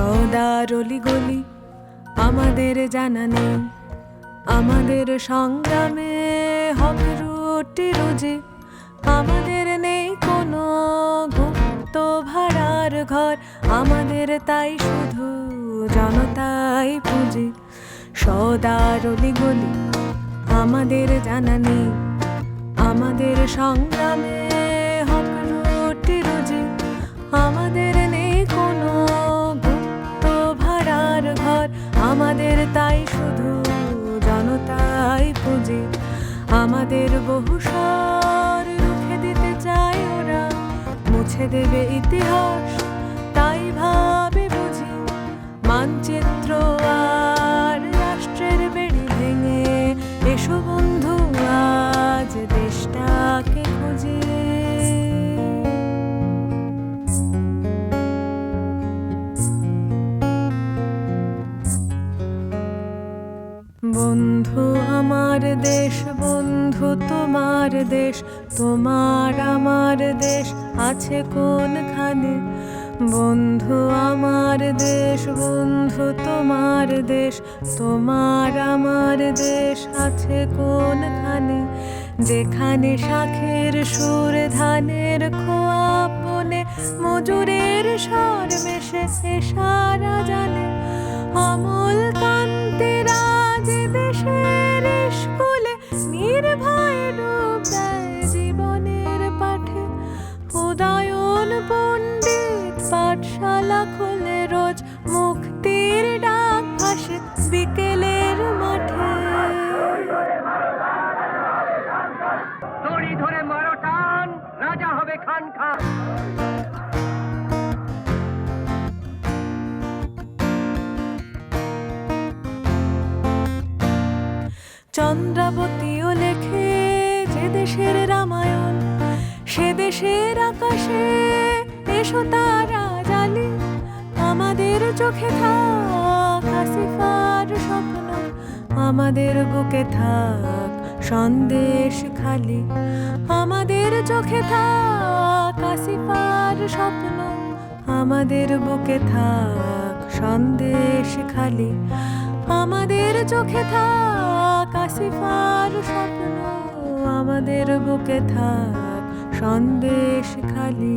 সদার গলি আমাদের জানা নেই। আমাদের সংগ্রামে হবে রুটি রুজি। আমাদের নেই কোনো গুপ্ত ভাড়ার ঘর। আমাদের তাই শুধু জনতাই পুঁজি। সদার গলি আমাদের জানা নেই। আমাদের সংগ্রামে ভাড়ার ঘর, আমাদের তাই শুধু জনতাই পুঁজি। আমাদের বহু স্বর রুখে দিতে চায় ওরা, মুছে দেবে ইতিহাস, তাই ভাবে বুঝি। মানচিত্র বন্ধু, আমার দেশ, বন্ধু, তোমার দেশ, তোমার আমার দেশ আছে কোনখানে? বন্ধু, আমার দেশ, বন্ধু, তোমার দেশ, তোমার আমার দেশ আছে কোনখানে? যেখানে শাখের সুর, ধানের খোয়া বনে, মজুরের স্বর মেশে সারা জানে। আমল কান্তেরা পাঠশালা খুলে রোজ মুক্তির ডাক ভাসে বিকেলের মাঠে। ধরে মারো টান রাজা হবে খান খান। চন্দ্রাবতীও লেখে যে দেশের রামায়ণ সে দেশের আকাশে এসো তারা জালি আমাদের চোখে থাক আসিফার স্বপ্ন, আমাদের বুকে থাক সন্দেশ খালি। আমাদের চোখে থাক আসিফার স্বপ্ন, আমাদের বুকে থাক সন্দেশ খালি। আমাদের চোখে থাক আসিফার স্বপ্ন, আমাদের বুকে থাক সন্দেশ খালি।